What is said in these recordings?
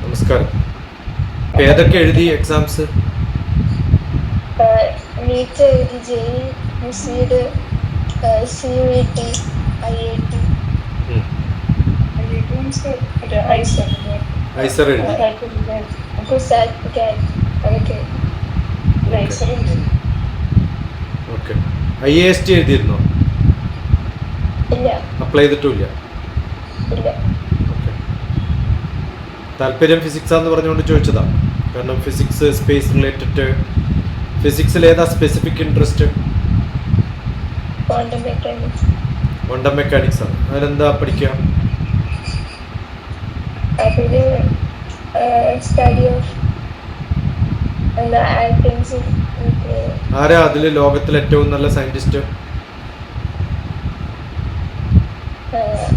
നമസ്കാരം. ഏതൊക്കെ എഴുതി എക്സാംസ് നീറ്റ് എഴുതി JEE മുസീഡ് C U T I I T IISER എഴുതി. ഓക്കെ ഐ എസ് ടി എഴുതിയിരുന്നോ? അപ്ലൈ ചെയ്തിട്ടുമില്ല ഇല്ല. താല്പര്യം ഫിസിക്സാന്ന് പറഞ്ഞുകൊണ്ട് ചോദിച്ചതാണ് കാരണം ഫിസിക്സ് സ്പേസ് റിലേറ്റഡ് ഫിസിക്സിൽ ഏതാ സ്പെസിഫിക് ഇൻട്രസ്റ്റ് ക്വാണ്ടം മെക്കാനിക്സ് ആണ്. അതിലെന്താ പഠിക്കുക ആരാ അതിൽ ലോകത്തിലെ ഏറ്റവും നല്ല സയന്റിസ്റ്റ്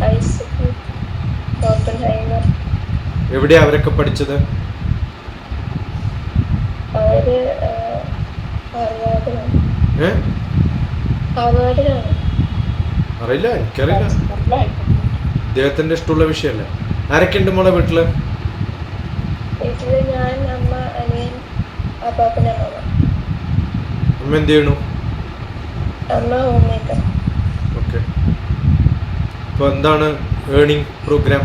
ഐസക് എവിടെയാ അവരൊക്കെ പഠിച്ചത്? അറിയില്ല എനിക്കറിയില്ല. അദ്ദേഹത്തിന്റെ ഇഷ്ടമുള്ള വിഷയല്ലേ ആരൊക്കെ ഉണ്ട് മോളെ വീട്ടിൽ? അമ്മ എന്ത് ചെയ്യണു ഓക്കെ. ഇപ്പൊ എന്താണ് ഏണിംഗ് പ്രോഗ്രാം?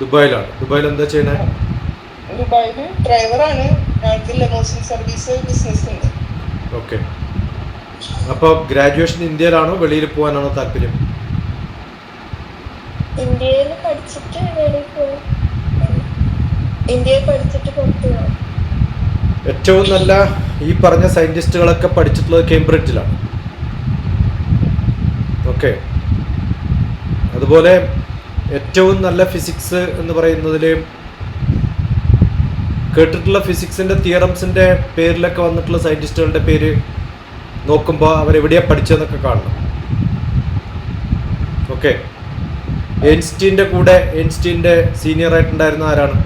ദുബായിലാണ്. ദുബായിൽ എന്താ ചെയ്യണേ? ദുബായിൽ ഡ്രൈവറാണ്. ഞങ്ങൾക്ക് ലെമോസിൻ സർവീസ് ബിസിനസ് ഉണ്ട്. ഓക്കെ. അപ്പോൾ ഗ്രാജുവേഷൻ ഇന്ത്യയിലാണോ? വെളിയിൽ പോകാനാണോ താല്പര്യം? ഇന്ത്യയിൽ പഠിച്ചിട്ട് വെളിയിൽ പോകും ഇന്ത്യയിൽ പഠിച്ചിട്ട് പുറത്ത് പോകും ഏറ്റവും നല്ല ഈ പറഞ്ഞ സയന്റിസ്റ്റുകളൊക്കെ പഠിച്ചിട്ടുള്ളത് കേംബ്രിഡ്ജിലാണ് ഓക്കെ. അതുപോലെ ഏറ്റവും നല്ല ഫിസിക്സ് എന്ന് പറയുന്നതിൽ കേട്ടിട്ടുള്ള ഫിസിക്സിന്റെ തിയറംസിന്റെ പേരിലൊക്കെ വന്നിട്ടുള്ള സയന്റിസ്റ്റുകളുടെ പേര് നോക്കുമ്പോൾ അവരെവിടെയാണ് പഠിച്ചതെന്നൊക്കെ കാണണം. ഓക്കെ എൻസ്റ്റീന്റെ കൂടെ എൻസ്റ്റീന്റെ സീനിയർ ആയിട്ടുണ്ടായിരുന്ന ആരാണ്?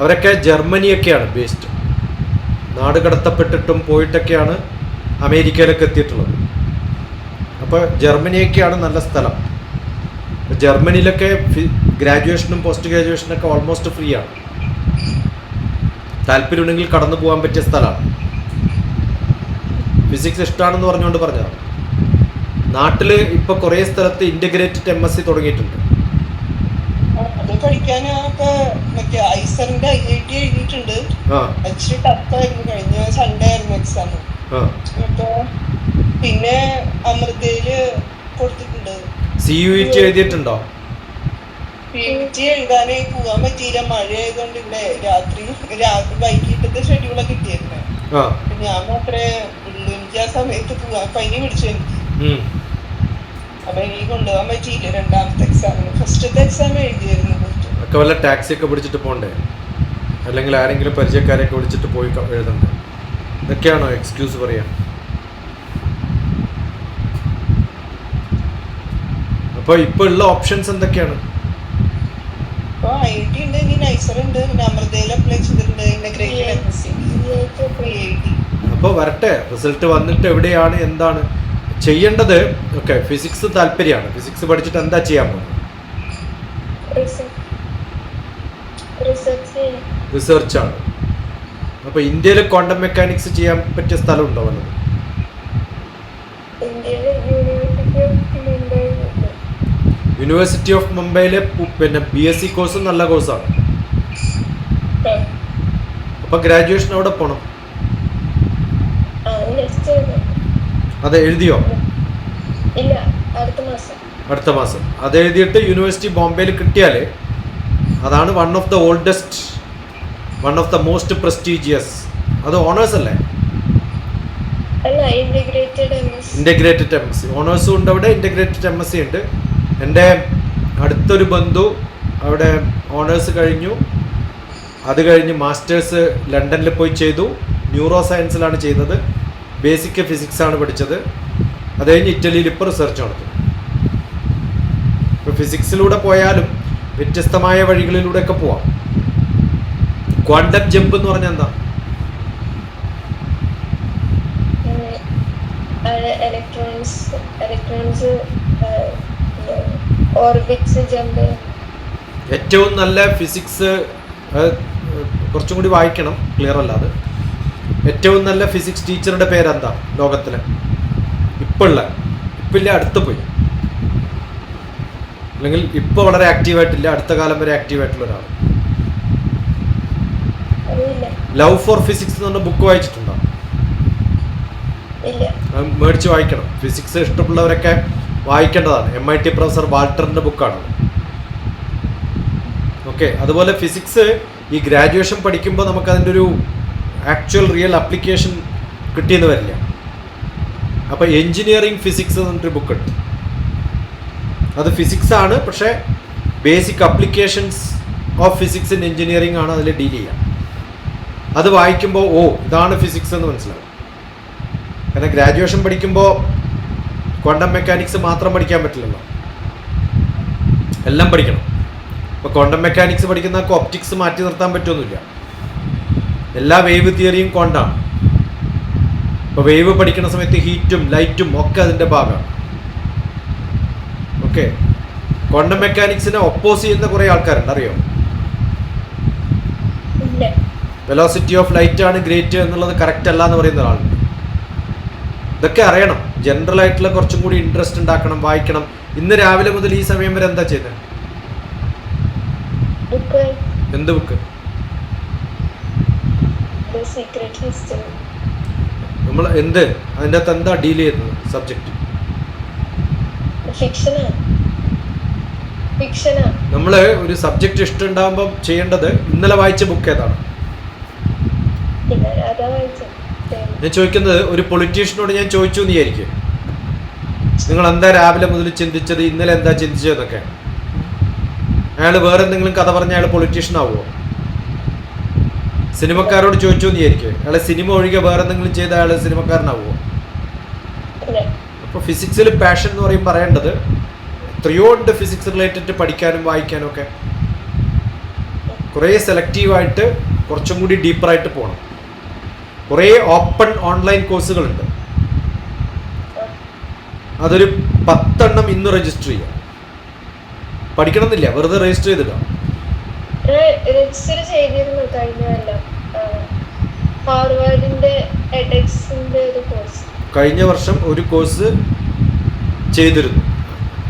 അവരൊക്കെ ജർമ്മനിയൊക്കെയാണ് ബേസ്ഡ് നാട് കടത്തപ്പെട്ടിട്ടും പോയിട്ടൊക്കെയാണ് അമേരിക്കയിലൊക്കെ എത്തിയിട്ടുള്ളത്. അപ്പോൾ ജർമ്മനിയൊക്കെയാണ് നല്ല സ്ഥലം. ജർമ്മനിയിലൊക്കെ ഗ്രാജുവേഷനും പോസ്റ്റ് ഗ്രാജുവേഷനും ഒക്കെ ഓൾമോസ്റ്റ് ഫ്രീ ആണ് താല്പര്യമുണ്ടെങ്കിൽ കടന്നു പോകാൻ പറ്റിയ സ്ഥലമാണ്. ഫിസിക്സ് ഇഷ്ടമാണെന്ന് പറഞ്ഞുകൊണ്ട് പറഞ്ഞതാണ്. നാട്ടിൽ ഇപ്പോൾ കുറേ സ്ഥലത്ത് ഇന്റഗ്രേറ്റഡ് എം എസ് സി തുടങ്ങിയിട്ടുണ്ട്. ആ അപ്പൊ പിന്നെ അമൃതയിൽ കൊടുത്തിട്ടുണ്ട്. സി യു ടി എഴുതിയിട്ടുണ്ടോ? പി ടി എഴുതാനേ പോവാൻ പറ്റിയില്ല. മഴ ആയതുകൊണ്ട് ഇവിടെ രാത്രി രാത്രി വൈകിട്ടത്തെ ഷെഡ്യൂളൊക്കെ കിട്ടിയിരുന്നു ഞാൻ മാത്രമേ ഉള്ളൂ. എനിക്ക് ആ സമയത്ത് പോവാൻ പനി പിടിച്ചു എനിക്ക്. അപ്പൊ എനിക്ക് കൊണ്ടുപോകാൻ പറ്റിയില്ല രണ്ടാമത്തെ എക്സാമിന് ഫസ്റ്റത്തെ എക്സാം എഴുതിയായിരുന്നു. ഒക്കെ വല്ല ടാക്സി ഒക്കെ പിടിച്ചിട്ട് പോണ്ടേ? അല്ലെങ്കിൽ ആരെങ്കിലും പരിചയക്കാരെയൊക്കെ വിളിച്ചിട്ട് പോയി എഴുതണ്ടേ? ഇതൊക്കെയാണോ എക്സ്ക്യൂസ് പറയാ? അപ്പൊ ഇപ്പൊ ഉള്ള ഓപ്ഷൻസ് എന്തൊക്കെയാണ്. അപ്പോൾ വരട്ടെ റിസൾട്ട് വന്നിട്ട് എവിടെയാണ് എന്താണ്? ചെയ്യേണ്ടത്? ഓക്കെ ഫിസിക്സ് താല്പര്യമാണ്. ഫിസിക്സ് പഠിച്ചിട്ട് എന്താ ചെയ്യാൻ പോകുന്നത്? റിസർച്ച് റിസർച്ചാണ് അപ്പോൾ ഇന്ത്യയിൽ ക്വാണ്ടം മെക്കാനിക്സ് ചെയ്യാൻ പറ്റിയ സ്ഥലമുണ്ടോ വല്ലതും ഇന്ത്യയിലെ യൂണിവേഴ്സിറ്റി ഓഫ് മുംബൈയിലെ പിന്നെ ബി എസ് സി കോഴ്സ് നല്ല കോഴ്സാണ് അപ്പൊ ഗ്രാജുവേഷൻ അവിടെ പോണം? അതെ എഴുതിയോ? ഇല്ല അടുത്ത മാസം. അടുത്ത മാസം അത് എഴുതിയിട്ട് യൂണിവേഴ്സിറ്റി ബോംബെയിൽ കിട്ടിയാൽ അതാണ് one of the oldest one of the most prestigious അത് ഓണേഴ്സ് അല്ലേ? ഇന്റഗ്രേറ്റഡ് എം എസ് സി ഓണേഴ്സും ഉണ്ട് അവിടെ ഇന്റഗ്രേറ്റഡ് എം എസ് സി ഉണ്ട്. എന്റെ അടുത്തൊരു ബന്ധു അവിടെ ഓണേഴ്സ് കഴിഞ്ഞു. അത് കഴിഞ്ഞ് മാസ്റ്റേഴ്സ് ലണ്ടനിൽ പോയി ചെയ്തു. ന്യൂറോ സയൻസിലാണ് ചെയ്യുന്നത് ബേസിക് ഫിസിക്സ് ആണ് പഠിച്ചത്. അത് കഴിഞ്ഞ് ഇറ്റലിയിൽ ഇപ്പോൾ റിസർച്ച് നടത്തും ഇപ്പോൾ ഫിസിക്സിലൂടെ പോയാലും വ്യത്യസ്തമായ വഴികളിലൂടെയൊക്കെ പോവാം. ക്വാണ്ടം ജമ്പ് എന്ന് പറഞ്ഞാൽ എന്താ? ഓർബിറ്റ്സ് ജമ്പ് ഏറ്റവും നല്ല ഫിസിക്സ് കുറച്ചും കൂടി വായിക്കണം ക്ലിയർ അല്ലാതെ. ഏറ്റവും നല്ല ഫിസിക്സ് ടീച്ചറുടെ പേരെന്താ ലോകത്തിലെ? ഇപ്പോഴുള്ള ഇപ്പില്ല അടുത്ത് പോയി അല്ലെങ്കിൽ ഇപ്പോൾ വളരെ ആക്റ്റീവായിട്ടില്ല അടുത്ത കാലം വരെ ആക്റ്റീവായിട്ടുള്ള ഒരാൾ അറിയില്ല ലവ് ഫോർ ഫിസിക്സ് എന്ന് പറഞ്ഞ ബുക്ക് വായിച്ചിട്ടുണ്ടോ? മേടിച്ച് വായിക്കണം. ഫിസിക്സ് ഇഷ്ടമുള്ളവരൊക്കെ വായിക്കേണ്ടതാണ്. എം ഐ ടി പ്രൊഫസർ വാൾട്ടറിന്റെ ബുക്കാണ് ഓക്കെ അതുപോലെ ഫിസിക്സ് ഈ ഗ്രാജുവേഷൻ പഠിക്കുമ്പോൾ നമുക്ക് അതിന്റെ ഒരു ആക്ച്വൽ റിയൽ അപ്ലിക്കേഷൻ കിട്ടിയെന്ന് വരില്ല. അപ്പോൾ എഞ്ചിനീയറിംഗ് ഫിസിക്സ് എന്നൊരു ബുക്ക് ഉണ്ട്. അത് ഫിസിക്സ് ആണ് പക്ഷേ basic applications of physics in engineering ആണ് അതിൽ ഡീൽ ചെയ്യുക അത് വായിക്കുമ്പോൾ ഓ ഇതാണ് ഫിസിക്സ് എന്ന് മനസ്സിലാവും. കാരണം ഗ്രാജുവേഷൻ പഠിക്കുമ്പോൾ ക്വാണ്ടം മെക്കാനിക്സ് മാത്രം പഠിക്കാൻ പറ്റില്ലല്ലോ. എല്ലാം പഠിക്കണം. ഇപ്പോൾ ക്വാണ്ടം മെക്കാനിക്സ് പഠിക്കുന്ന ഒപ്റ്റിക്സ് മാറ്റി നിർത്താൻ പറ്റുമൊന്നുമില്ല എല്ലാ വേവ് തിയറിയും കൊണ്ടാണ് ഇപ്പോൾ വേവ് പഠിക്കുന്ന സമയത്ത് ഹീറ്റും ലൈറ്റും ഒക്കെ അതിന്റെ ഭാഗമാണ്. ഓക്കെ ക്വാണ്ടം മെക്കാനിക്സിനെ ഒപ്പോസ് ചെയ്യുന്ന കുറേ ആൾക്കാരുണ്ട്. അറിയോ ഇല്ല വെലോസിറ്റി ഓഫ് ലൈറ്റ് ആണ് ഗ്രേറ്റ് എന്നുള്ളത് കറക്റ്റ് അല്ല എന്ന് പറയുന്ന ഒരാൾ. ഇതൊക്കെ അറിയണം. ജനറൽ ആയിട്ടുള്ള കുറച്ചും കൂടി ഇൻട്രസ്റ്റ് ഉണ്ടാക്കണം വായിക്കണം. ഇന്ന് രാവിലെ മുതൽ ഈ സമയം വരെ എന്താ ചെയ്തത് എന്ത് ബുക്ക്? നമ്മൾ എന്ത്? അതിന്റെ അകത്ത് എന്താ ഡീൽ ചെയ്യുന്നത്? സബ്ജക്റ്റ് നമ്മൾ ഒരു സബ്ജക്റ്റ് ഇഷ്ടമുണ്ടാകുമ്പോൾ ചെയ്യേണ്ടത് ഇന്നലെ വായിച്ച ബുക്ക് ഏതാണ്? ഞാൻ ചോദിക്കുന്നത് ഒരു പൊളിറ്റീഷ്യനോട് ഞാൻ ചോദിച്ചു എന്ന് വിചാരിക്കും. നിങ്ങൾ എന്താ രാവിലെ മുതൽ ചിന്തിച്ചത് ഇന്നലെ എന്താ ചിന്തിച്ചതെന്നൊക്കെ അയാൾ വേറെ എന്തെങ്കിലും കഥ പറഞ്ഞ അയാൾ പൊളിറ്റീഷ്യൻ ആവുമോ സിനിമക്കാരോട് ചോദിച്ചു എന്ന് വിചാരിക്കും. അയാൾ സിനിമ ഒഴികെ വേറെ എന്തെങ്കിലും ചെയ്ത അയാൾ സിനിമക്കാരനാവുമോ അപ്പോൾ ഫിസിക്സിൽ പാഷൻ എന്ന് പറയും പറയേണ്ടത് എത്രയോ ഉണ്ട് ഫിസിക്സ് റിലേറ്റഡ് പഠിക്കാനും വായിക്കാനും ഒക്കെ. കുറേ സെലക്റ്റീവായിട്ട് കുറച്ചും കൂടി ഡീപ്പറായിട്ട് പോകണം കുറേ ഓപ്പൺ ഓൺലൈൻ കോഴ്സുകളുണ്ട്. അതൊരു പത്തെണ്ണം ഇന്ന് രജിസ്റ്റർ ചെയ്യാം. പഠിക്കണമെന്നില്ല വെറുതെ രജിസ്റ്റർ ചെയ്തിടാം രജിസ്റ്റർ ചെയ്തിരുന്നു കഴിഞ്ഞ എഡെക്സിന്റെ ഒരു കോഴ്സ് കഴിഞ്ഞ വർഷം ഒരു കോഴ്സ് ചെയ്തിരുന്നു.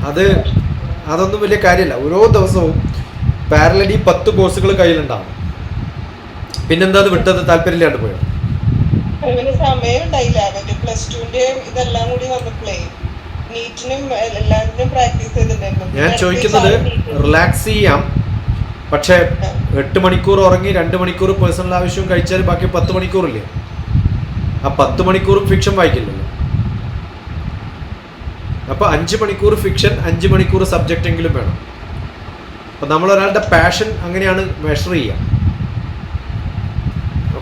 അത് അതൊന്നും വലിയ കാര്യമല്ല. ഓരോ ദിവസവും പാരലടി പത്ത് കോഴ്സുകൾ കയ്യിലുണ്ടാവും. പിന്നെന്താ അത് വിട്ടത്? താല്പര്യമില്ലാണ്ട് പോയോ? അങ്ങനെ സമയം ഉണ്ടായില്ല. മറ്റേ പ്ലസ് ടുവിന്റെ ഇതെല്ലാം കൂടി വന്നപ്പോഴേ നീറ്റിനും എല്ലാത്തിനും പ്രാക്ടീസ് ചെയ്തിട്ടുണ്ടായിരുന്നു. ഞാൻ ചോദിക്കുന്നത് റിലാക്സ് ചെയ്യാം. പക്ഷേ എട്ട് മണിക്കൂർ ഉറങ്ങി രണ്ട് മണിക്കൂർ പേഴ്സണൽ ആവശ്യവും കഴിച്ചാൽ ബാക്കി പത്ത് മണിക്കൂറില്ലേ? ആ പത്ത് മണിക്കൂർ ഫിക്ഷൻ വായിക്കില്ലല്ലോ. അപ്പോൾ അഞ്ച് മണിക്കൂർ ഫിക്ഷൻ അഞ്ച് മണിക്കൂർ സബ്ജക്റ്റ് എങ്കിലും വേണം. അപ്പം നമ്മൾ ഒരാളുടെ പാഷൻ അങ്ങനെയാണ് മെഷർ ചെയ്യുക.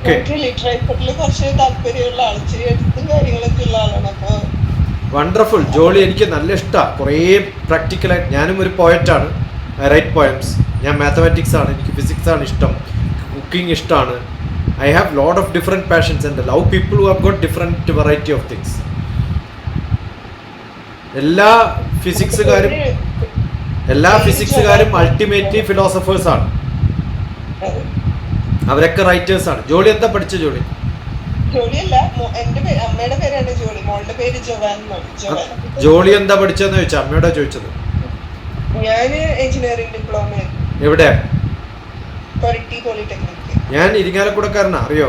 ലിറ്ററേച്ചറിൽ കുറച്ച് താല്പര്യമുള്ള ആൾ ഇച്ചിരി എഴുത്തും കാര്യങ്ങളൊക്കെ ഉള്ള ആളാണ്. അപ്പൊ വണ്ടർഫുൾ ജോളി എനിക്ക് നല്ല ഇഷ്ടമാണ് കുറേ പ്രാക്ടിക്കലായി ഞാനും ഒരു പോയറ്റാണ് ഐ റൈറ്റ് പോയംസ് ഞാൻ മാത്തമാറ്റിക്സ് ആണ്. എനിക്ക് ഫിസിക്സ് ആണ് ഇഷ്ടം. കുക്കിംഗ് ഇഷ്ടമാണ് I have lot of different passions and love people who have got different variety of things എല്ലാ ഫിസിക്സുകാരും എല്ലാ ഫിസിക്സുകാരും അൾട്ടിമേറ്റ്ലി ഫിലോസഫേഴ്സാണ്. അവരൊക്കെ റൈറ്റേഴ്സാണ് ജോളി എന്താ പഠിച്ച ജോളി? ജോളി. എന്താ പഠിച്ചതെന്ന് ചോദിച്ചാ അമ്മയോടാ ചോദിച്ചത്? എവിടെ? ഞാൻ ഇരിങ്ങാലക്കുടക്കാരനാ അറിയോ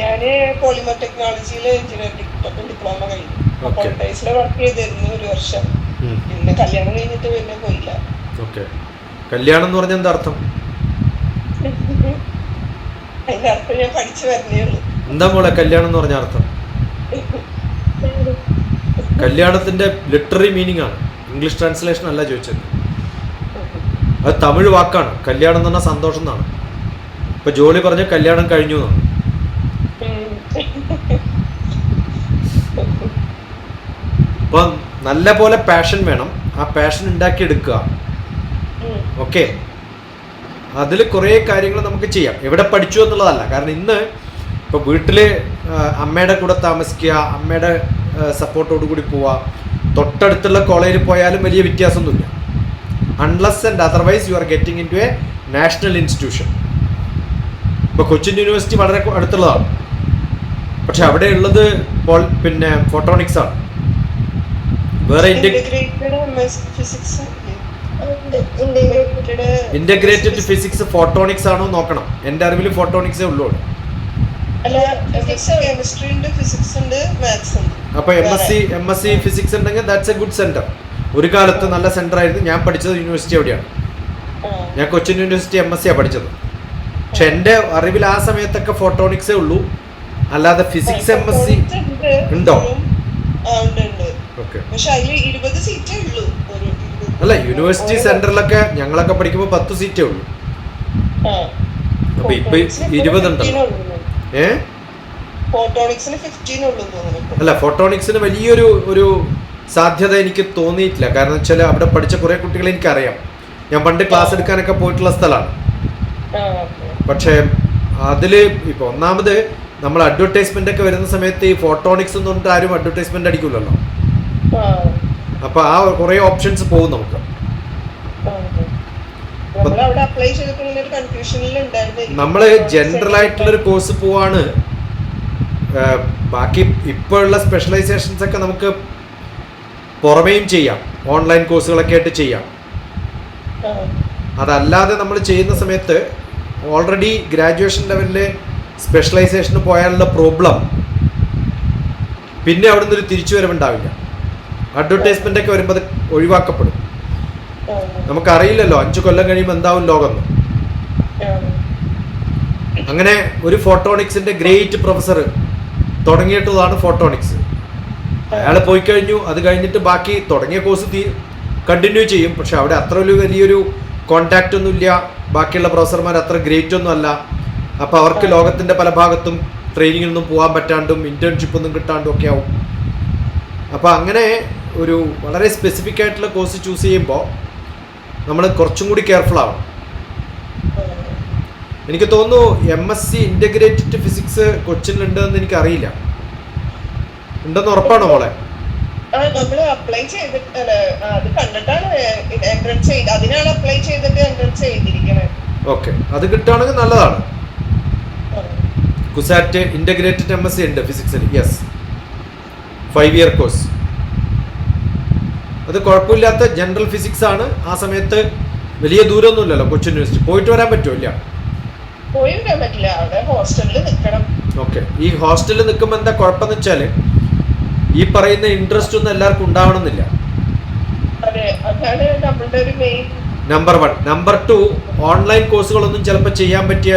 ഞാൻ പോളിമർ ടെക്നോളജിയിൽ എഞ്ചിനീയറിംഗ് ഡിപ്ലോമ കഴിഞ്ഞു. വർക്ക് ചെയ്തിരുന്നു ഒരു വർഷം. പിന്നെ കല്യാണം കഴിഞ്ഞിട്ട് പിന്നെ പോയില്ല. കല്യാണം എന്ന് പറഞ്ഞ എന്താ അർത്ഥം? എന്താ മോളെ കല്യാണം എന്ന് പറഞ്ഞ അർത്ഥം? കല്യാണത്തിന്റെ ലിറ്റററി മീനിങ് ആണ്. ഇംഗ്ലീഷ് ട്രാൻസ്ലേഷൻ അല്ല ചോദിച്ചത്. അത് തമിഴ് വാക്കാണ്. കല്യാണം എന്ന് പറഞ്ഞാൽ സന്തോഷം എന്നാണ്. ഇപ്പൊ ജോലി പറഞ്ഞ കല്യാണം കഴിഞ്ഞു എന്നാണ്. ഇപ്പൊ നല്ല പോലെ പാഷൻ വേണം. ആ പാഷൻ ഉണ്ടാക്കിയെടുക്കുക. ഓക്കെ. അതിൽ കുറേ കാര്യങ്ങൾ നമുക്ക് ചെയ്യാം. എവിടെ പഠിച്ചു എന്നുള്ളതല്ല. കാരണം ഇന്ന് ഇപ്പോൾ വീട്ടിൽ അമ്മയുടെ കൂടെ താമസിക്കുക അമ്മയുടെ സപ്പോർട്ടോട് കൂടി പോവുക തൊട്ടടുത്തുള്ള കോളേജിൽ പോയാലും വലിയ വ്യത്യാസമൊന്നുമില്ല. Unless and otherwise you are getting into a national institution ഇപ്പോൾ കൊച്ചിൻ യൂണിവേഴ്സിറ്റി വളരെ അടുത്തുള്ളതാണ്. പക്ഷെ അവിടെ ഉള്ളത് ഇപ്പോൾ പിന്നെ ഫോട്ടോണിക്സ് ആണ്. വേറെ ഇന്ത്യ ഇന്റഗ്രേറ്റഡ് ഫിസിക്സ് ഫോട്ടോണിക്സ് ആണോ നോക്കണം. എന്റെ അറിവിൽ ഫോട്ടോണിക്സേ ഉള്ളൂ അപ്പൊ കെമിസ്ട്രി ഉണ്ട് ഫിസിക്സ് ഉണ്ട് മാത്സ് ഉണ്ട്. അപ്പോൾ M S C M S C physics ഉണ്ടെങ്കിൽ ദാറ്റ്സ് എ ഗുഡ് സെന്റർ ഒരു കാലത്ത് നല്ല സെന്റർ ആയിരുന്നു. ഞാൻ പഠിച്ചത് യൂണിവേഴ്സിറ്റി എവിടെയാണ് ഞാൻ കൊച്ചിൻ യൂണിവേഴ്സിറ്റി എം എസ് സിയാണ് പഠിച്ചത്. പക്ഷെ എന്റെ അറിവിൽ ആ സമയത്തൊക്കെ ഫോട്ടോണിക്സേ ഉള്ളൂ. അല്ലാതെ ഫിസിക്സ് എം എസ് സി ഉണ്ടോ? ഓക്കെ പക്ഷെ അതിൽ ഇരുപത് സീറ്റേ ഉള്ളൂ. അല്ല യൂണിവേഴ്സിറ്റി സെന്ററിലൊക്കെ ഞങ്ങളൊക്കെ പഠിക്കുമ്പോൾ പത്ത് സീറ്റേ ഉള്ളൂ. അപ്പൊ ഇപ്പൊ ഇരുപതുണ്ടല്ലോ. 15 ഉള്ളൂ. ഏ? അല്ല ഫോട്ടോണിക്സിന് വലിയൊരു ഒരു സാധ്യത എനിക്ക് തോന്നിയിട്ടില്ല. കാരണം വെച്ചാൽ അവിടെ പഠിച്ച കുറെ കുട്ടികളെ എനിക്കറിയാം. ഞാൻ പണ്ട് ക്ലാസ് എടുക്കാനൊക്കെ പോയിട്ടുള്ള സ്ഥലമാണ്. പക്ഷേ അതിൽ ഇപ്പൊ ഒന്നാമത് നമ്മൾ അഡ്വർടൈസ്മെന്റ് ഒക്കെ വരുന്ന സമയത്ത് ഈ ഫോട്ടോണിക്സ് എന്ന് പറഞ്ഞിട്ട് ആരും അഡ്വർടൈസ്മെന്റ് അടിക്കില്ലല്ലോ അപ്പോൾ ആ കുറേ ഓപ്ഷൻസ് പോകും നമുക്ക്. നമ്മൾ ജനറൽ ആയിട്ടുള്ള ഒരു കോഴ്സ് പോവാണ്. ബാക്കി ബാക്കി ഇപ്പോഴുള്ള സ്പെഷ്യലൈസേഷൻസ് ഒക്കെ നമുക്ക് പുറമേയും ചെയ്യാം. ഓൺലൈൻ കോഴ്സുകളൊക്കെ ആയിട്ട് ചെയ്യാം. അതല്ലാതെ നമ്മൾ ചെയ്യുന്ന സമയത്ത് ഓൾറെഡി ഗ്രാജുവേഷൻ ലെവലിൽ സ്പെഷ്യലൈസേഷന് പോയാലുള്ള പ്രോബ്ലം പിന്നെ അവിടെ നിന്നൊരു തിരിച്ചുവരവുണ്ടാവില്ല. അഡ്വർടൈസ്മെന്റ് ഒക്കെ വരുമ്പോൾ അത് ഒഴിവാക്കപ്പെടും. നമുക്കറിയില്ലല്ലോ അഞ്ചു കൊല്ലം കഴിയുമ്പോൾ എന്താവും ലോകം. അങ്ങനെ ഒരു ഫോട്ടോണിക്സിന്റെ ഗ്രേറ്റ് പ്രൊഫസർ തുടങ്ങിയിട്ടുള്ളതാണ് ഫോട്ടോണിക്സ്. അയാൾ പോയി കഴിഞ്ഞു അത് കഴിഞ്ഞിട്ട് ബാക്കി തുടങ്ങിയ കോഴ്സ് തീ കണ്ടിന്യൂ ചെയ്യും. പക്ഷെ അവിടെ അത്ര ഒരു വലിയൊരു കോണ്ടാക്റ്റ് ഒന്നുമില്ല ബാക്കിയുള്ള പ്രൊഫസർമാർ അത്ര ഗ്രേറ്റ് ഒന്നും അല്ല. അപ്പോൾ അവർക്ക് ലോകത്തിന്റെ പല ഭാഗത്തും ട്രെയിനിങ്ങിനൊന്നും പോകാൻ പറ്റാണ്ടും ഇന്റേൺഷിപ്പ് ഒന്നും കിട്ടാണ്ടും ഒക്കെ ആവും. അപ്പോൾ അങ്ങനെ ഒരു വളരെ സ്പെസിഫിക് ആയിട്ടുള്ള കോഴ്സ് ചൂസ് ചെയ്യുമ്പോൾ നമ്മൾ കുറച്ചും കൂടി കെയർഫുൾ ആവണം. എനിക്ക് തോന്നുന്നു M S C integrated physics കൊച്ചിനിലുണ്ടെന്ന് എനിക്ക് അറിയില്ല ഉണ്ടെന്ന് ഉറപ്പാണോ മോളെ? നമ്മൾ അപ്ലൈ ചെയ്തിട്ട് അത് കണ്ടിട്ടാണ് എൻട്രൻസ് ചെയ്ത് അതിനാണ് അപ്ലൈ ചെയ്തിട്ട് എൻട്രൻസ് ചെയ്തിരിക്കണേ. ഓക്കെ അത് കിട്ടുകയാണെങ്കിൽ നല്ലതാണ്. CUSAT integrated M S C ഉണ്ട് ഫിസിക്സിൽ യെസ് ഫൈവ് ഇയർ കോഴ്സ് അത് കുഴപ്പമില്ലാത്ത ജനറൽ ഫിസിക്സ് ആണ്. ആ സമയത്ത് വലിയ ദൂരമൊന്നുമില്ലല്ലോ കൊച്ചിൻ യൂണിവേഴ്സിറ്റി പോയിട്ട് വരാൻ പറ്റുമോ ഇല്ല? പോയി വരാൻ പറ്റില്ല. അവിടെ ഹോസ്റ്റലിൽ നിൽക്കണം ഓക്കെ ഈ ഹോസ്റ്റലിൽ നിൽക്കുമ്പോൾ എന്താ കുഴപ്പമെന്ന് വെച്ചാൽ ഈ പറയുന്ന ഇൻട്രസ്റ്റ് ഒന്നും എല്ലാവർക്കും ഉണ്ടാവണമെന്നില്ല. Number one number two online കോഴ്സുകളൊന്നും ചിലപ്പോൾ ചെയ്യാൻ പറ്റിയ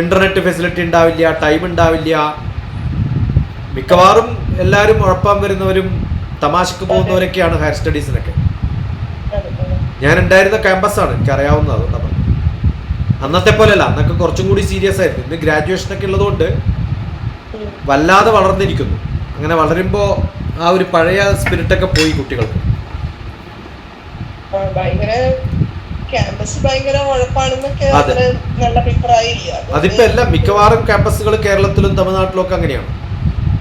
ഇന്റർനെറ്റ് ഫെസിലിറ്റി ഉണ്ടാവില്ല ടൈം ഉണ്ടാവില്ല. മിക്കവാറും എല്ലാവരും ഉഴപ്പാൻ വരുന്നവരും തമാശക്ക് പോകുന്നവരൊക്കെയാണ് ഹയർ സ്റ്റഡീസിനൊക്കെ. ഞാൻ ഉണ്ടായിരുന്ന ക്യാമ്പസാണ് എനിക്ക് അറിയാവുന്നത് അതുകൊണ്ടാണ് അന്നത്തെ പോലെയല്ല അന്നൊക്കെ കുറച്ചും കൂടി സീരിയസ് ആയിരുന്നു. ഇന്ന് ഗ്രാജുവേഷനൊക്കെ ഉള്ളതുകൊണ്ട് വല്ലാതെ വളർന്നിരിക്കുന്നു. അങ്ങനെ വളരുമ്പോൾ ആ ഒരു പഴയ സ്പിരിറ്റൊക്കെ പോയി കുട്ടികൾക്ക്. അതിപ്പോ എല്ലാം മിക്കവാറും ക്യാമ്പസുകൾ കേരളത്തിലും തമിഴ്നാട്ടിലും ഒക്കെ അങ്ങനെയാണ്.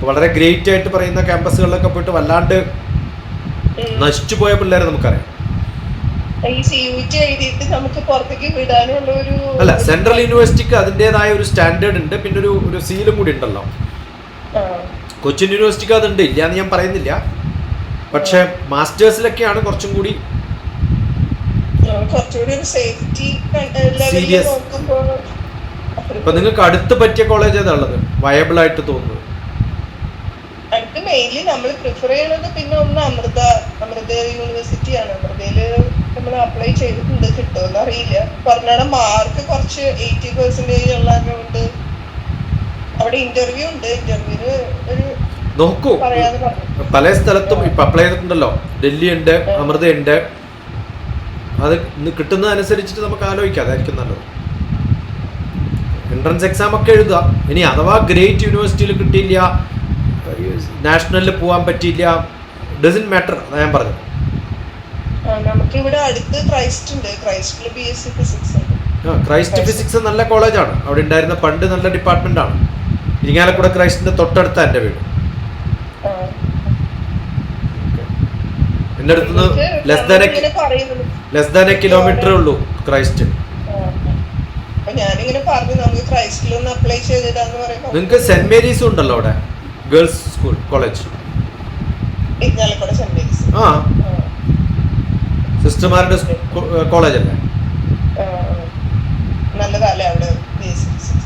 വളരെ ഗ്രേറ്റ് ആയിട്ട് പറയുന്ന ക്യാമ്പസുകളിലൊക്കെ പോയിട്ട് വല്ലാണ്ട് നശിച്ചു പോയ പിള്ളേരെ നമുക്കറിയാം. അല്ല സെൻട്രൽ യൂണിവേഴ്സിറ്റിക്ക് അതിന്റെതായ ഒരു സ്റ്റാൻഡേർഡ് ഉണ്ട് പിന്നെ ഒരു ഒരു സീലും കൂടി ഉണ്ടല്ലോ. കൊച്ചിൻ യൂണിവേഴ്സിറ്റിക്ക് അതുണ്ട് ഇല്ല എന്ന് ഞാൻ പറയുന്നില്ല. പക്ഷെ മാസ്റ്റേഴ്സിലൊക്കെയാണ് കുറച്ചും കൂടി സീരിയസ് ഇപ്പൊ നിങ്ങൾക്ക് അടുത്ത് പറ്റിയ കോളേജ് ഏതാ ഉള്ളത്? വയബിൾ ആയിട്ട് തോന്നുന്നത്. അടുത്ത് മെയിൻലി നമ്മൾ പ്രിഫർ ചെയ്യുന്നത് പിന്നെ ഒന്ന് അമൃത അമൃത യൂണിവേഴ്സിറ്റിയാണ് അമൃതയിൽ നമ്മൾ അപ്ലൈ ചെയ്തിട്ടുണ്ട്. കിട്ടുമെന്ന് അറിയില്ല. പറഞ്ഞാൽ മാർക്ക് കുറച്ച് എയ്റ്റി പെർസെന്റേജ് ഉള്ളതുകൊണ്ട് അവിടെ ഇന്റർവ്യൂ ഉണ്ട്. ഇന്റർവ്യൂവിന് ഒരു നോക്കൂ. പല സ്ഥലത്തും ഇപ്പൊ അപ്ലൈ ചെയ്തിട്ടുണ്ടല്ലോ. ഡൽഹി ഉണ്ട് അമൃത ഉണ്ട് അത് ഇന്ന് കിട്ടുന്നതനുസരിച്ചിട്ട് നമുക്ക് ആലോചിക്കാം. അതായിരിക്കും നല്ലത്. എൻട്രൻസ് എക്സാം ഒക്കെ എഴുതുക. ഇനി അഥവാ ഗ്രേറ്റ് യൂണിവേഴ്സിറ്റിയിൽ കിട്ടിയില്ല നാഷണലിൽ പോകാൻ പറ്റിയില്ല. ഡസൻ മാറ്റർ ഞാൻ പറഞ്ഞു ആ, നമുക്കിവിടെ അടുത്ത് ക്രൈസ്റ്റ് ഉണ്ട് ക്രൈസ്റ്റിൽ ബി എസ് സി ഫിസിക്സ് ഉണ്ട്. ആ ക്രൈസ്റ്റ് ഫിസിക്സ് നല്ല കോളേജാണ്. അവിടെ ഉണ്ടായിരുന്ന പണ്ട് നല്ല ഡിപ്പാർട്ട്മെന്റ് ആണ് ഇരിങ്ങാലക്കുട ക്രൈസ്റ്റിന്റെ തൊട്ടടുത്ത എന്റെ വീട്. എന്റെ എന്റെ അടുത്തുനിന്ന് less than less than a kilometre ഉള്ളൂ ക്രൈസ്റ്റ്. നിങ്ങൾക്ക് സെന്റ് മേരീസും ഉണ്ടല്ലോ അവിടെ. Girls school college. ആ. സിസ്റ്റർമാരുടെ കോളേജ് അല്ലേ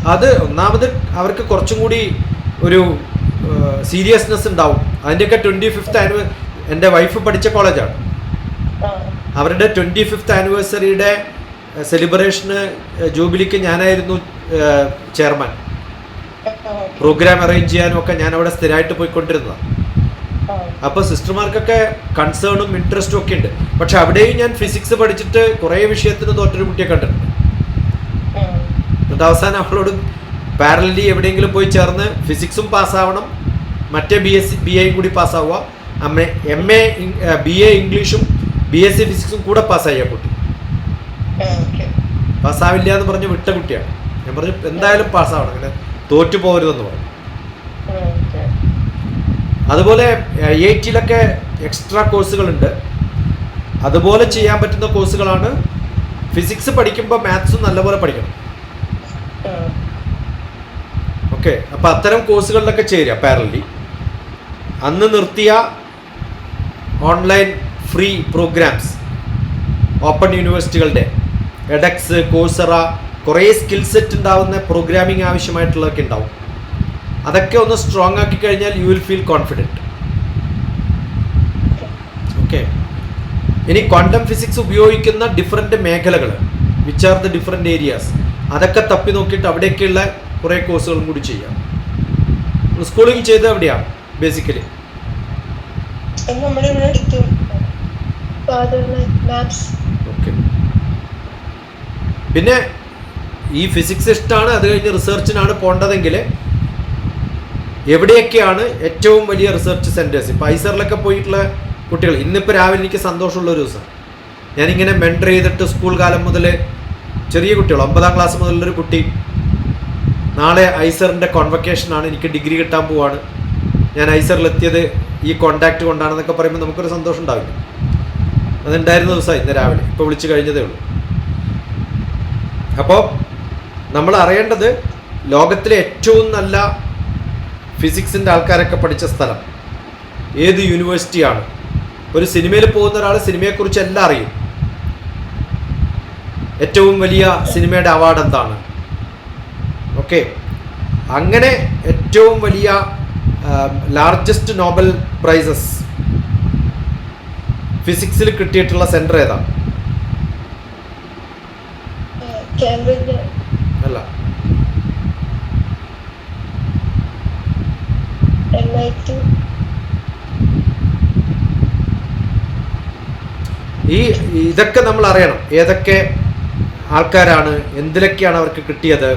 അത് ഒന്നാമത് അവർക്ക് കുറച്ചും കൂടി ഒരു സീരിയസ്നെസ് ഉണ്ടാവും. അതിന്റെയൊക്കെ ട്വന്റി ഫിഫ്ത്ത് ആനിവേഴ്സറി എന്റെ വൈഫ് പഠിച്ച കോളേജാണ്. അവരുടെ ട്വന്റി ഫിഫ്ത്ത് ആനിവേഴ്സറിയുടെ സെലിബ്രേഷന് ജൂബിലിക്ക് ഞാനായിരുന്നു ചെയർമാൻ. പ്രോഗ്രാം അറേഞ്ച് ചെയ്യാനും ഒക്കെ ഞാൻ അവിടെ സ്ഥിരമായിട്ട് പോയിക്കൊണ്ടിരുന്നതാണ് അപ്പൊ സിസ്റ്റർമാർക്കൊക്കെ കൺസേണും ഇൻട്രസ്റ്റും ഒക്കെ ഉണ്ട്. പക്ഷെ അവിടെയും ഞാൻ ഫിസിക്സ് പഠിച്ചിട്ട് കുറെ വിഷയത്തിന് തോറ്റൊരു കുട്ടിയെ കണ്ടിട്ടുണ്ട്. എന്നിട്ട് അവസാനം അവളോട് പാരലി എവിടെയെങ്കിലും പോയി ചേർന്ന് ഫിസിക്സും പാസ്സാവണം മറ്റേ ബി എസ് സി ബി എയും കൂടി പാസ്സാവുക. അമ്മ എം എ ബി എ ഇംഗ്ലീഷും ബി എസ് സി ഫിസിക്സും കൂടെ പാസ്സായി ആ കുട്ടി. പാസ്സാവില്ല എന്ന് പറഞ്ഞ് വിട്ട കുട്ടിയാണ്. ഞാൻ പറഞ്ഞു എന്തായാലും പാസ്സാവണം അങ്ങനെ തോറ്റു പോകരുതെന്ന് പറഞ്ഞു. അതുപോലെ ഐ ടിയിലൊക്കെ എക്സ്ട്രാ കോഴ്സുകളുണ്ട് അതുപോലെ ചെയ്യാൻ പറ്റുന്ന കോഴ്സുകളാണ് ഫിസിക്സ് പഠിക്കുമ്പോൾ മാത്സും നല്ലപോലെ പഠിക്കണം. ഓക്കെ അപ്പം അത്തരം കോഴ്സുകളിലൊക്കെ ചേരുക പാരലി അന്ന് നിർത്തിയ ഓൺലൈൻ ഫ്രീ പ്രോഗ്രാംസ് ഓപ്പൺ യൂണിവേഴ്സിറ്റികളുടെ എഡക്സ് കോഴ്സറ കുറേ സ്കിൽ സെറ്റ് ഉണ്ടാവുന്ന പ്രോഗ്രാമിംഗ് ആവശ്യമായിട്ടുള്ളതൊക്കെ ഉണ്ടാവും. അതൊക്കെ ഒന്ന് സ്ട്രോങ് ആക്കി കഴിഞ്ഞാൽ you will feel confident okay ഇനി ക്വാണ്ടം ഫിസിക്സ് ഉപയോഗിക്കുന്ന ഡിഫറെന്റ് മേഖലകൾ which are the different areas അതൊക്കെ തപ്പി നോക്കിയിട്ട് അവിടേക്കുള്ള കുറേ കോഴ്സുകളും കൂടി ചെയ്യാം. സ്കൂളിംഗ് ചെയ്തത് എവിടെയാണ് ബേസിക്കലി ഓക്കെ പിന്നെ ഈ ഫിസിക്സ് ഇഷ്ടമാണ് അത് കഴിഞ്ഞ് റിസർച്ചിനാണ് പോകേണ്ടതെങ്കിൽ എവിടെയൊക്കെയാണ് ഏറ്റവും വലിയ റിസർച്ച് സെന്റേഴ്സ് ഇപ്പോൾ ഐസറിലൊക്കെ പോയിട്ടുള്ള കുട്ടികൾ ഇന്നിപ്പോൾ രാവിലെ എനിക്ക് സന്തോഷമുള്ള ഒരു ദിവസം. ഞാനിങ്ങനെ മെന്റർ ചെയ്തിട്ട് സ്കൂൾ കാലം മുതൽ ചെറിയ കുട്ടികൾ ഒമ്പതാം ക്ലാസ് മുതലുള്ളൊരു കുട്ടി നാളെ ഐസറിന്റെ കോൺവക്കേഷനാണ് എനിക്ക് ഡിഗ്രി കിട്ടാൻ പോവാണ്. ഞാൻ ഐസറിലെത്തിയത് ഈ കോണ്ടാക്ട് കൊണ്ടാണെന്നൊക്കെ പറയുമ്പോൾ നമുക്കൊരു സന്തോഷം ഉണ്ടാവില്ല. അതുണ്ടായിരുന്ന ദിവസമായി ഇന്ന് രാവിലെ ഇപ്പോൾ വിളിച്ചു കഴിഞ്ഞതേ ഉള്ളൂ. അപ്പോൾ നമ്മൾ അറിയേണ്ടത് ലോകത്തിലെ ഏറ്റവും നല്ല ഫിസിക്സിന്റെ ആൾക്കാരൊക്കെ പഠിച്ച സ്ഥലം. ഏത് യൂണിവേഴ്സിറ്റിയാണ്? ഒരു സിനിമയിൽ പോകുന്ന ഒരാൾ സിനിമയെക്കുറിച്ച് എല്ലാം അറിയും. ഏറ്റവും വലിയ സിനിമയുടെ അവാർഡ് എന്താണ്? ഓക്കെ അങ്ങനെ ഏറ്റവും വലിയ ലാർജസ്റ്റ് നോബൽ പ്രൈസസ് ഫിസിക്സിൽ കിട്ടിയിട്ടുള്ള സെന്റർ ഏതാണ് കേംബ്രിഡ്ജ് അല്ല എം ഈ ഇതൊക്കെ നമ്മൾ അറിയണം ഏതൊക്കെ ആൾക്കാരാണ് എന്തിലൊക്കെയാണ് അവർക്ക് കിട്ടിയത്.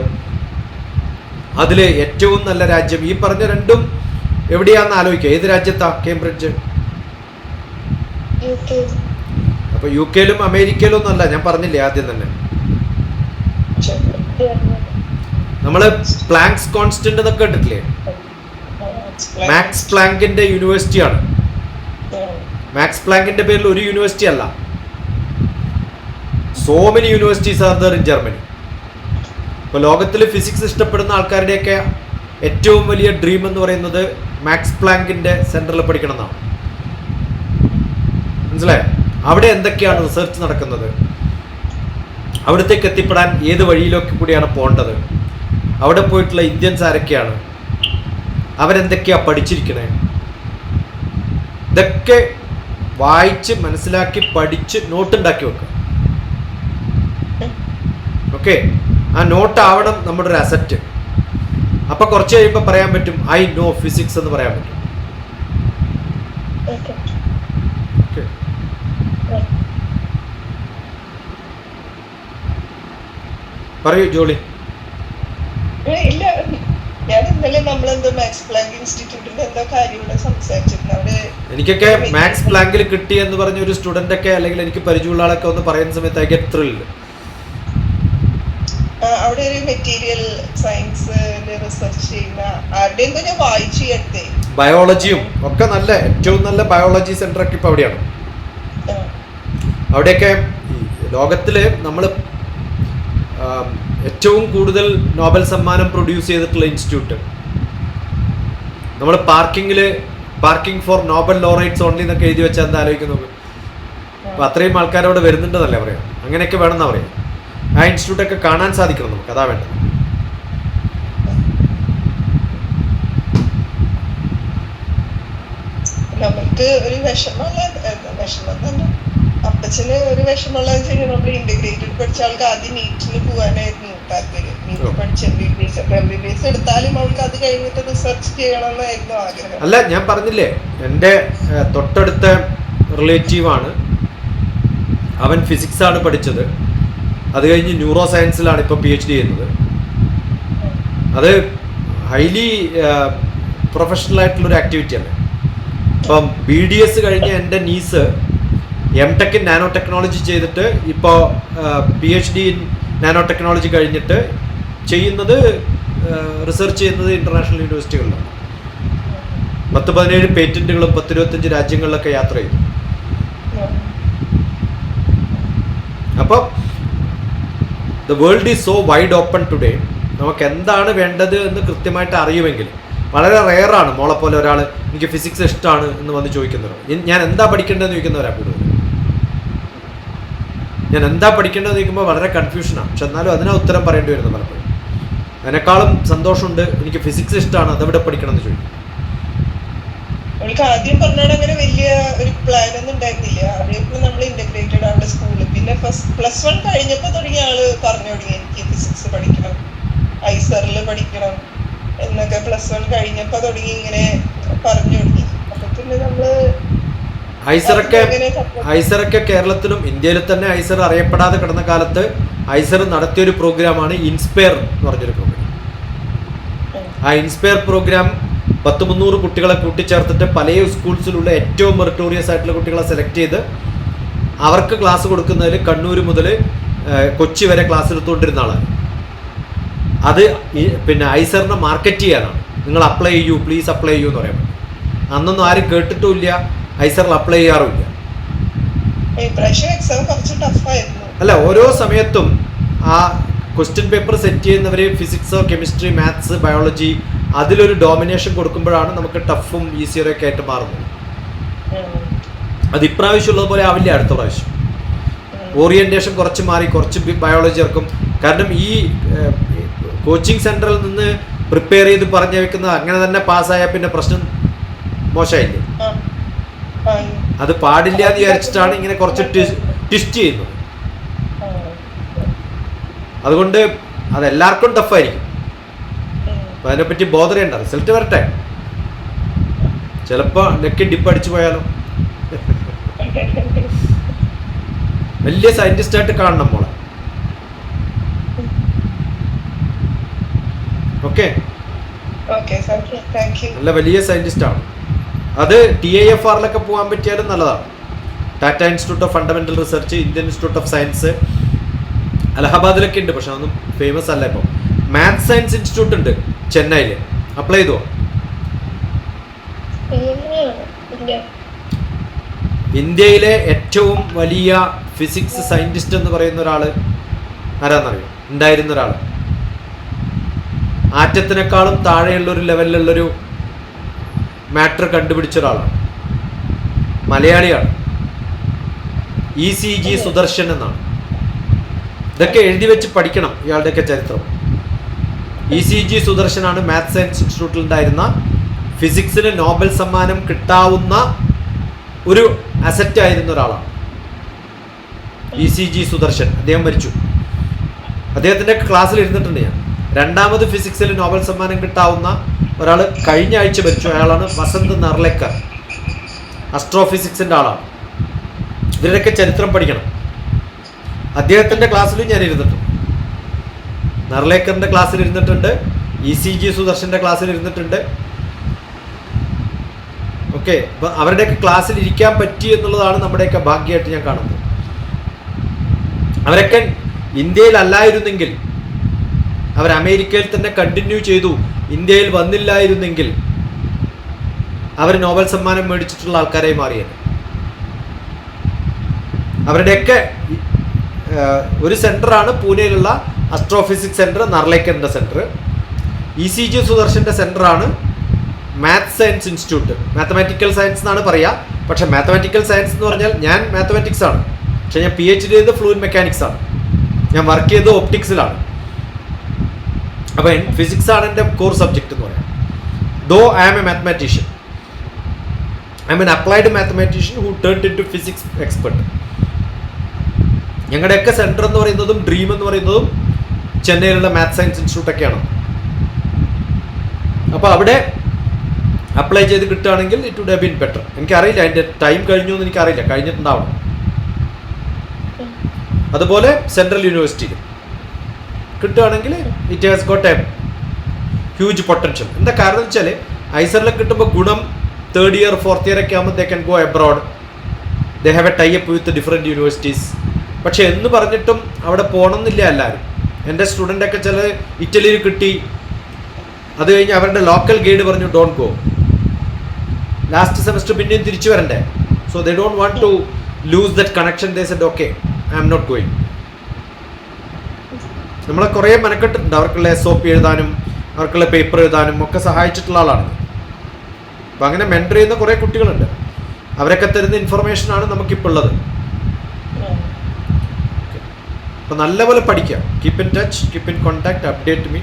അതിൽ ഏറ്റവും നല്ല രാജ്യം ഈ പറഞ്ഞ രണ്ടും എവിടെയാന്ന് ആലോചിക്കുക. ഏത് രാജ്യത്താ? കേംബ്രിഡ്ജ്. അപ്പൊ യു കെയിലും അമേരിക്കയിലും ഒന്നും അല്ല ഞാൻ പറഞ്ഞില്ലേ ആദ്യം തന്നെ. നമ്മൾ പ്ലാങ്ക്സ് കോൺസ്റ്റന്റ് എന്നൊക്കെ മാക്സ് പ്ലാങ്കിന്റെ യൂണിവേഴ്സിറ്റിയാണ് മാക്സ് പ്ലാങ്കിന്റെ പേരിൽ ഒരു യൂണിവേഴ്സിറ്റി അല്ല. So many universities are there in Germany ഇപ്പോൾ ലോകത്തിൽ ഫിസിക്സ് ഇഷ്ടപ്പെടുന്ന ആൾക്കാരുടെയൊക്കെ ഏറ്റവും വലിയ ഡ്രീം എന്ന് പറയുന്നത് മാക്സ് പ്ലാങ്കിന്റെ സെന്ററിൽ പഠിക്കണം എന്നാണ് മനസ്സിലായോ? അവിടെ എന്തൊക്കെയാണ് റിസർച്ച് നടക്കുന്നത്? അവിടത്തേക്ക് എത്തിപ്പെടാൻ ഏത് വഴിയിലൊക്കെ കൂടിയാണ് പോകേണ്ടത്? അവിടെ പോയിട്ടുള്ള ഇന്ത്യൻസ് ആരൊക്കെയാണ്? അവരെന്തൊക്കെയാണ് പഠിച്ചിരിക്കണേ? ഇതൊക്കെ വായിച്ച് മനസ്സിലാക്കി പഠിച്ച് നോട്ടുണ്ടാക്കി വെക്കുക ഓക്കെ? ആ നോട്ട് ആവണം നമ്മുടെ ഒരു അസറ്റ് അപ്പൊ കുറച്ച് കഴിയുമ്പോൾ പറയാൻ പറ്റും ഐ നോ ഫിസിക്സ് എന്ന് പറയാൻ പറ്റും. പറയൂ ജോളി. ഇല്ല. ഞാൻ ഇന്നലെ നമ്മളെന്തോ മാക്സ് പ്ലാങ്ക് ഇൻസ്റ്റിറ്റ്യൂട്ടിന്റെ എന്തോ കാര്യം ഇവിടെ സംസാരിച്ചിരുന്നു അവിടെ എനിക്കൊക്കെ മാക്സ് പ്ലാങ്കിൽ കിട്ടി എന്ന് പറഞ്ഞ ഒരു സ്റ്റുഡന്റ് ഒക്കെ അല്ലെങ്കിൽ എനിക്ക് പരിചയമുള്ള ആളൊക്കെ ഒന്ന് പറയുന്ന സമയത്ത് ഐ ഗെറ്റ് ത്രില്ഡ് അവിടെ ഒരു മെറ്റീരിയൽ സയൻസ് റിസർച്ച് ചെയ്യുന്ന ആരുടെയും ഞാൻ വായിച്ചു എടുത്തേ ബയോളജിയും ഒക്കെ നല്ല ഏറ്റവും നല്ല ബയോളജി സെന്റർ ഒക്കെ ഇപ്പൊ അവിടെയാണ്. അവിടെയൊക്കെ ലോകത്തിൽ നമ്മൾ ഏറ്റവും കൂടുതൽ നോബൽ സമ്മാനം പ്രൊഡ്യൂസ് ചെയ്തിട്ടുള്ള ഇൻസ്റ്റിറ്റ്യൂട്ട് നമ്മൾ പാർക്കിങ്ങിൽ parking for Nobel laureates only എന്നൊക്കെ എഴുതി വെച്ചാൽ എന്താ ആലോചിക്കുന്നത്? അപ്പം അത്രയും ആൾക്കാർ അവിടെ വരുന്നുണ്ടെന്നല്ലേ പറയാം? അങ്ങനെയൊക്കെ വേണമെന്നാ പറയാം. ആ ഇൻസ്റ്റിറ്റ്യൂട്ട് ഒക്കെ കാണാൻ സാധിക്കണം നമുക്ക്. അതാ വേണ്ടത്. നമുക്ക് ഒരു എന്താ വിഷമം തന്നെ അപ്പച്ചന് ഒരു വിഷമമുള്ള നമ്മൾ ഇന്റഗ്രേറ്റഡ് പഠിച്ച ആൾക്ക് ആദ്യം നീറ്റിന് പോകാനായിരുന്നു താല്പര്യം. നീറ്റ് പഠിച്ച M B B S M B B S എടുത്താലും അവൾക്ക് അത് കഴിഞ്ഞിട്ട് റിസർച്ച് ചെയ്യണമെന്നായിരുന്നു ആഗ്രഹം. അല്ല ഞാൻ പറഞ്ഞില്ലേ എന്റെ തൊട്ടടുത്ത റിലേറ്റീവാണ്. അവൻ ഫിസിക്സ് ആണ് പഠിച്ചത്. അത് കഴിഞ്ഞ് ന്യൂറോ സയൻസിലാണ് ഇപ്പോൾ പി എച്ച് ഡി ചെയ്യുന്നത് അത് ഹൈലി പ്രൊഫഷണൽ ആയിട്ടുള്ളൊരു ആക്ടിവിറ്റി അല്ലേ? ഇപ്പം ബി ഡി എസ് കഴിഞ്ഞ് എന്റെ niece M tech in nanotechnology ചെയ്തിട്ട് ഇപ്പോൾ P H D in nanotechnology കഴിഞ്ഞിട്ട് ചെയ്യുന്നത് റിസർച്ച് ചെയ്യുന്നത് ഇന്റർനാഷണൽ യൂണിവേഴ്സിറ്റികളിലാണ് പത്ത് പതിനേഴ് പേറ്റന്റുകളും പത്തിരുപത്തഞ്ച് രാജ്യങ്ങളിലൊക്കെ യാത്ര ചെയ്തു. അപ്പോൾ the world is so wide open today നമുക്ക് എന്താണ് വേണ്ടത് എന്ന് കൃത്യമായിട്ട് അറിയുമെങ്കിൽ വളരെ റെയറാണ് മോളെ പോലെ ഒരാൾ എനിക്ക് ഫിസിക്സ് ഇഷ്ടമാണ് എന്ന് വന്ന് ചോദിക്കുന്നവർ ഞാൻ എന്താ പഠിക്കേണ്ടതെന്ന് ചോദിക്കുന്നവരാണ് കൂടുതൽ ഞാൻ എന്താ പഠിക്കേണ്ടതെന്ന് നിൽക്കുമ്പോൾ വളരെ കൺഫ്യൂഷനാണ് പക്ഷെ എന്നാലും അതിനാ ഉത്തരം പറയേണ്ടി വരുന്നത് പലപ്പോഴും. അതിനേക്കാളും സന്തോഷമുണ്ട് എനിക്ക് ഫിസിക്സ് ഇഷ്ടമാണ് അതെവിടെ പഠിക്കണം എന്ന് ചോദിക്കും ആദ്യം അങ്ങനെ വലിയ ഒരു പ്ലാൻ ഒന്നും നമ്മൾ പിന്നെ പ്ലസ് കഴിഞ്ഞപ്പോൾ പറഞ്ഞു എനിക്ക് ഫിസിക്സ് പഠിക്കണം ഐസറിൽ പഠിക്കണം എന്നൊക്കെ പ്ലസ് വൺ കഴിഞ്ഞപ്പോ തുടങ്ങി ഇങ്ങനെ പറഞ്ഞു തുടങ്ങി. അപ്പൊ പിന്നെ നമ്മൾ ഐസറൊക്കെ ഐസറൊക്കെ കേരളത്തിലും ഇന്ത്യയിൽ തന്നെ ഐസർ അറിയപ്പെടാതെ കിടന്ന കാലത്ത് ഐസർ നടത്തിയൊരു പ്രോഗ്രാമാണ് ഇൻസ്പയർ എന്ന് പറഞ്ഞൊരു പ്രോഗ്രാം ആ ഇൻസ്പയർ പ്രോഗ്രാം പത്ത് മുന്നൂറ് കുട്ടികളെ കൂട്ടിച്ചേർത്തിട്ട് പല സ്കൂൾസിലുള്ള ഏറ്റവും മെറിറ്റോറിയസ് ആയിട്ടുള്ള കുട്ടികളെ സെലക്ട് ചെയ്ത് അവർക്ക് ക്ലാസ് കൊടുക്കുന്നതിൽ കണ്ണൂർ മുതൽ കൊച്ചി വരെ ക്ലാസ് എടുത്തുകൊണ്ടിരുന്ന ആളാണ്. അത് പിന്നെ ഐസറിനെ മാർക്കറ്റ് ചെയ്യാനാണ്. നിങ്ങൾ അപ്ലൈ ചെയ്യൂ പ്ലീസ് അപ്ലൈ ചെയ്യൂ എന്ന് പറയാം അന്നൊന്നും ആരും കേട്ടിട്ടുമില്ല ഐസറിൽ അപ്ലൈ ചെയ്യാറുമില്ല. അല്ല ഓരോ സമയത്തും ആ ക്വസ്റ്റ്യൻ പേപ്പർ സെറ്റ് ചെയ്യുന്നവർ ഫിസിക്സോ കെമിസ്ട്രി മാത്സ് ബയോളജി അതിലൊരു ഡോമിനേഷൻ കൊടുക്കുമ്പോഴാണ് നമുക്ക് ടഫും ഈസിയറും ഒക്കെ ആയിട്ട് മാറുന്നത്. അത് ഇപ്രാവശ്യം ഉള്ളത് പോലെ ആവില്ല അടുത്ത പ്രാവശ്യം. ഓറിയന്റേഷൻ കുറച്ച് മാറി കുറച്ച് ബയോളജി ഇറക്കും. കാരണം ഈ കോച്ചിങ് സെന്ററിൽ നിന്ന് പ്രിപ്പയർ ചെയ്ത് പറഞ്ഞു വെക്കുന്നത് അങ്ങനെ തന്നെ പാസ്സായാൽ പിന്നെ പ്രശ്നം മോശമായില്ലേ? അത് പാടില്ല എന്ന് വിചാരിച്ചിട്ടാണ് ഇങ്ങനെ കുറച്ച് ട്വിസ്റ്റ് ചെയ്യുന്നത്. അതുകൊണ്ട് അതെല്ലാവർക്കും ടഫായിരിക്കും. അപ്പം അതിനെപ്പറ്റി ബോധറേണ്ട റിസൾട്ട് വരട്ടെ. ചിലപ്പോ ലക്കി ഡിപ്പ് അടിച്ചു പോയാലോ. വലിയ സയന്റിസ്റ്റ് ആയിട്ട് കാണണം മോളെ. ഓക്കെ നല്ല വലിയ സയന്റിസ്റ്റാണ് അത് ടി ഐ എഫ് ആറിലൊക്കെ പോകാൻ പറ്റിയാലും നല്ലതാണ്. Tata institute of fundamental research Indian institute of science അലഹബാദിലൊക്കെ ഉണ്ട് പക്ഷെ അതൊന്നും ഫേമസ് അല്ല ഇപ്പം. മാത്സ് സയൻസ് ഇൻസ്റ്റിറ്റ്യൂട്ട് ഉണ്ട് ചെന്നൈയിൽ അപ്ലൈ ചെയ്തോ? ഇന്ത്യയിലെ ഏറ്റവും വലിയ ഫിസിക്സ് സയന്റിസ്റ്റ് എന്ന് പറയുന്ന ഒരാൾ ആരാന്നറിയോ? ഉണ്ടായിരുന്ന ഒരാൾ ആറ്റത്തിനേക്കാളും താഴെയുള്ള ഒരു ലെവലിലുള്ളൊരു മാറ്റർ കണ്ടുപിടിച്ച ഒരാളാണ് മലയാളിയാണ് ഇ സി ജി സുദർശൻ എന്നാണ്. ഇതൊക്കെ എഴുതി വെച്ച് പഠിക്കണം ഇയാളുടെയൊക്കെ ചരിത്രം. ഇ സി ജി സുദർശനാണ് മാത്സ് സയൻസ് ഇൻസ്റ്റിറ്റ്യൂട്ടിൽ ഉണ്ടായിരുന്ന ഫിസിക്സിന് നോബൽ സമ്മാനം കിട്ടാവുന്ന ഒരു അസറ്റ് ആയിരുന്ന ഒരാളാണ്. E C G Sudarshan. അദ്ദേഹം മരിച്ചു. അദ്ദേഹത്തിന്റെ ക്ലാസ്സിൽ ഇരുന്നിട്ടുണ്ട് ഞാൻ. രണ്ടാമത് ഫിസിക്സിൽ നോബൽ സമ്മാനം കിട്ടാവുന്ന ഒരാൾ കഴിഞ്ഞ ആഴ്ച മരിച്ചു. അയാളാണ് വസന്ത് നർലേക്കർ. അസ്ട്രോഫിസിക്സിന്റെ ആളാണ്. ഇവരുടെയൊക്കെ ചരിത്രം പഠിക്കണം. അദ്ദേഹത്തിന്റെ ക്ലാസ്സിലും ഞാൻ ഇരുന്നിട്ടുണ്ട്. നർലേക്കറിന്റെ ക്ലാസ്സിൽ ഇരുന്നിട്ടുണ്ട്. ഇ സി ജി സുദർശന്റെ ക്ലാസ്സിൽ ഇരുന്നിട്ടുണ്ട്. ഓക്കെ അപ്പം അവരുടെയൊക്കെ ക്ലാസ്സിൽ ഇരിക്കാൻ പറ്റി എന്നുള്ളതാണ് നമ്മുടെയൊക്കെ ഭാഗ്യമായിട്ട് ഞാൻ കാണുന്നത്. അവരൊക്കെ ഇന്ത്യയിലല്ലായിരുന്നെങ്കിൽ അവർ അമേരിക്കയിൽ തന്നെ കണ്ടിന്യൂ ചെയ്തു. ഇന്ത്യയിൽ വന്നില്ലായിരുന്നെങ്കിൽ അവർ നോബൽ സമ്മാനം മേടിച്ചിട്ടുള്ള ആൾക്കാരായി മാറിയത് അവരുടെയൊക്കെ ഒരു സെന്ററാണ് പൂനെയിലുള്ള അസ്ട്രോഫിസിക്സ് സെന്റർ നർലേക്കറിന്റെ സെന്റർ ഇ സി ജി സുദർശന്റെ സെന്ററാണ് maths science institute. Mathematical science എന്നാണ് പറയുക പക്ഷേ മാത്തമാറ്റിക്കൽ സയൻസ് എന്ന് പറഞ്ഞാൽ ഞാൻ മാത്തമാറ്റിക്സ് ആണ്. പക്ഷേ ഞാൻ പി എച്ച് ഡി ചെയ്ത് ഫ്ലൂയിൻ മെക്കാനിക്സ് ആണ്. ഞാൻ വർക്ക് ചെയ്തത് ഒപ്റ്റിക്സിലാണ്. അപ്പോൾ ഫിസിക്സ് ആണ് എന്റെ കോർ സബ്ജക്റ്റ് എന്ന് പറയാം. Though I am a mathematician I an applied mathematician who turn into physics expert ഞങ്ങളുടെയൊക്കെ സെന്റർ എന്ന് പറയുന്നതും ഡ്രീം എന്ന് പറയുന്നതും ചെന്നൈയിലുള്ള മാത്സ് സയൻസ് ഇൻസ്റ്റിറ്റ്യൂട്ടൊക്കെയാണ് അപ്പോൾ അവിടെ അപ്ലൈ ചെയ്ത് കിട്ടുകയാണെങ്കിൽ it would have been better എനിക്കറിയില്ല അതിന്റെ ടൈം കഴിഞ്ഞു എന്ന് എനിക്കറിയില്ല കഴിഞ്ഞിട്ടുണ്ടാവണം. അതുപോലെ സെൻട്രൽ യൂണിവേഴ്സിറ്റിയിൽ കിട്ടുകയാണെങ്കിൽ it has got a huge potential എന്താ കാരണം വെച്ചാൽ ഐസറിൽ കിട്ടുമ്പോൾ ഗുണം തേർഡ് ഇയർ ഫോർത്ത് ഇയർ ഒക്കെ ആകുമ്പോൾ they can go abroad they have a tie up with different universities പക്ഷെ എന്ന് പറഞ്ഞിട്ടും അവിടെ പോകണമെന്നില്ല എല്ലാവരും എന്റെ സ്റ്റുഡന്റൊക്കെ ചില ഇറ്റലിയിൽ കിട്ടി. അത് കഴിഞ്ഞ് അവരുടെ ലോക്കൽ ഗൈഡ് പറഞ്ഞു ഡോണ്ട് ഗോ ലാസ്റ്റ് സെമസ്റ്റർ പിന്നെയും തിരിച്ചു വരണ്ടേ? So they don't want to lose that connection they said okay I'm not going നമ്മളെ കുറേ മെനക്കെട്ടിട്ടുണ്ട്. അവർക്കുള്ള എസ് ഒ പി എഴുതാനും അവർക്കുള്ള പേപ്പർ എഴുതാനും ഒക്കെ സഹായിച്ചിട്ടുള്ള ആളാണ്. അപ്പം അങ്ങനെ മെന്റർ ചെയ്യുന്ന കുറേ കുട്ടികളുണ്ട്. അവരൊക്കെ തരുന്ന ഇൻഫർമേഷനാണ് നമുക്കിപ്പോൾ ഉള്ളത്. അപ്പം നല്ലപോലെ പഠിക്കാം. Keep in touch keep in contact update me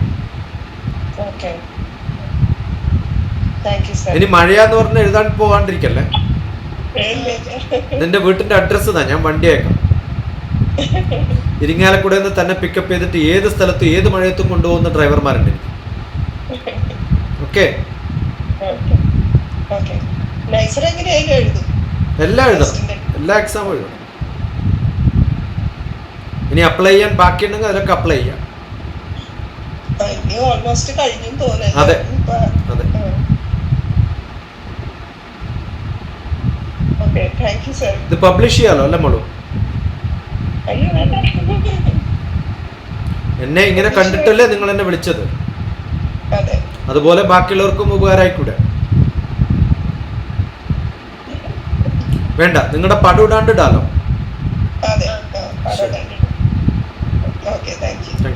ഇനി മഴയാന്ന് പറഞ്ഞ് എഴുതാൻ പോകാണ്ടിരിക്കല്ലേ നിന്റെ വീട്ടിന്റെ അഡ്രസ്സ് താ ഞാൻ വണ്ടി അയക്കാം. ഇരിങ്ങാലക്കുടയിൽ നിന്ന് തന്നെ പിക്കപ്പ് ചെയ്തിട്ട് ഏത് സ്ഥലത്തും ഏത് മഴയത്തും കൊണ്ടുപോകുന്ന ഡ്രൈവർമാരുണ്ട് ഓക്കെ എല്ലാം എഴുതണം എല്ലാ എക്സാമും എഴുതണം ഇനി അപ്ലൈ ചെയ്യാൻ ബാക്കിയുണ്ടെങ്കിൽ അതിലൊക്കെ അപ്ലൈ ചെയ്യാം. അതെ. അതെ. ഇത് പബ്ലിഷ് ചെയ്യാലോ അല്ലേ മോളു? എന്നെ ഇങ്ങനെ കണ്ടിട്ടല്ലേ നിങ്ങൾ എന്നെ വിളിച്ചത്? അതെ. അതുപോലെ ബാക്കിയുള്ളവർക്കും ഉപകാരമായിക്കൂടെ? വേണ്ട നിങ്ങളുടെ പടം ഇടാണ്ട് ഇടാലോ. Thank you. മച്ച്